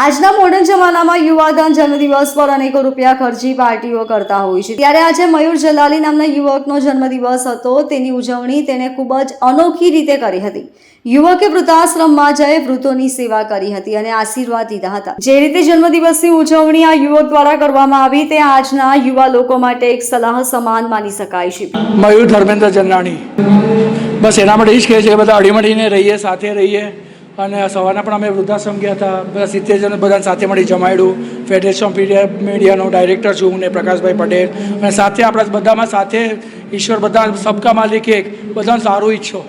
આજના મોડર્ન જમાનામાં યુવાધન જન્મદિવસ પર અનેકો રૂપિયા ખર્ચી પાર્ટીઓ કરતા હોય છે. ત્યારે આજે મયુર જલાલી નામના યુવકનો જન્મદિવસ હતો. તેની ઉજવણી તેણે ખૂબ જ અનોખી રીતે કરી હતી. યુવકે વૃદ્ધાશ્રમમાં જઈ વૃદ્ધોની સેવા કરી હતી અને આશીર્વાદ દીધા હતા. જે રીતે જન્મદિવસની ઉજવણી આ યુવક દ્વારા કરવામાં આવી તે આજના યુવા લોકો માટે એક સલાહ સમાન માની શકાય છે. મયુર ધર્મેન્દ્ર ચંદ્રાણી બસ એના માટે જ કહે છે બધા અડીમડીને રહીએ, સાથે રહીએ. અને સવારના પણ અમે વૃદ્ધાશ્રમ ગયા હતા. બધા સિત્તેર જણ બધા સાથે મળી જમાડ્યું. ફેડરેશન ઓફ મીડિયા મીડિયાનો ડાયરેક્ટર છું ને પ્રકાશભાઈ પટેલ. અને સાથે આપણા બધામાં સાથે ઈશ્વર બધા સબકા માલિક એક બધાને સારું ઈચ્છો.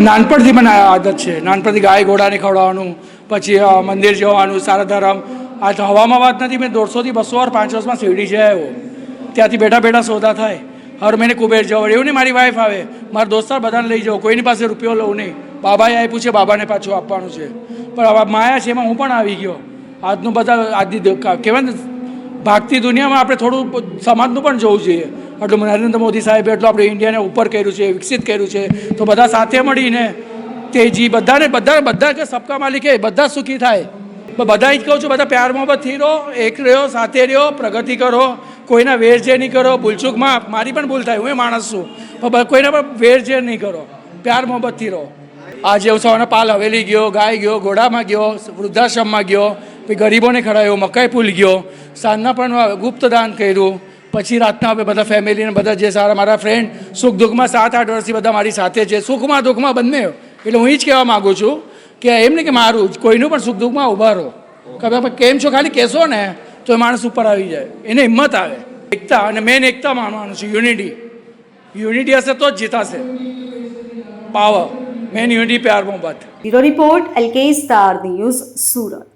નાનપણથી મને આદત છે. નાનપણથી ગાય ઘોડાને ખવડાવવાનું, પછી મંદિર જવાનું સારા ધરમ આ હવામાં વાત નથી. મેં દોઢસોથી બસો વાર પાંચ વર્ષમાં શિરડી જઈ આવ્યો. ત્યાંથી બેઠા બેઠા સોદા થાય. હર મહિને કુબેર જવા એવું નહીં મારી વાઈફ આવે મારા દોસ્તાર બધાને લઈ જાઓ કોઈની પાસે રૂપિયો લઉં નહીં બાબાએ આપ્યું છે બાબાને પાછું આપવાનું છે. પણ હવે માયા છે એમાં હું પણ આવી ગયો. આજનું બધા, આજની કહેવાય ને, ભાગતી દુનિયામાં આપણે થોડું સમાજનું પણ જોવું જોઈએ. એટલું નરેન્દ્ર મોદી સાહેબે એટલું આપણે ઇન્ડિયાને ઉપર કર્યું છે, વિકસિત કર્યું છે, તો બધા સાથે મળીને તેજી, બધાને, બધા બધા કે સબકા માલિક, બધા સુખી થાય. બધા જ કહું છું, બધા પ્યાર મોહબ્બતથી રહો, એક રહ્યો, સાથે રહ્યો, પ્રગતિ કરો. કોઈના વેરઝેર નહીં કરો ભૂલચૂકમાં મારી પણ ભૂલ થાય, હું એ માણસ છું. પણ કોઈના પણ વેરઝેર નહીં કરો, પ્યાર મોહબ્બતથી રહો. આજે હું સવારના પાલ હવેલી ગયો, ગાય ગયો, ઘોડામાં ગયો, વૃદ્ધાશ્રમમાં ગયો, પછી ગરીબોને ખડાયો, મકાઈ ફૂલ ગયો, સાંજના પણ ગુપ્તદાન કર્યું, પછી રાતના હવે બધા ફેમિલીને બધા જે સારા મારા ફ્રેન્ડ સુખ દુઃખમાં સાત આઠ વર્ષથી બધા મારી સાથે છે. સુખમાં દુઃખમાં બંને. એટલે હું એ જ કહેવા માગું છું કે એમ નહીં કે મારું કોઈનું પણ સુખ દુઃખમાં ઊભા રહો. કે કેમ છો? ખાલી કહેશો ને. તો એ માણસ ઉપર આવી જાય. એને હિંમત આવે. એકતા, અને મેન એકતા માનવાનું છે યુનિટી યુનિટી હશે તો જ જીતાશે. પાવર મેન યુનિટી પ્યાર, Mohabbat. Bureau report L K star news, Surat.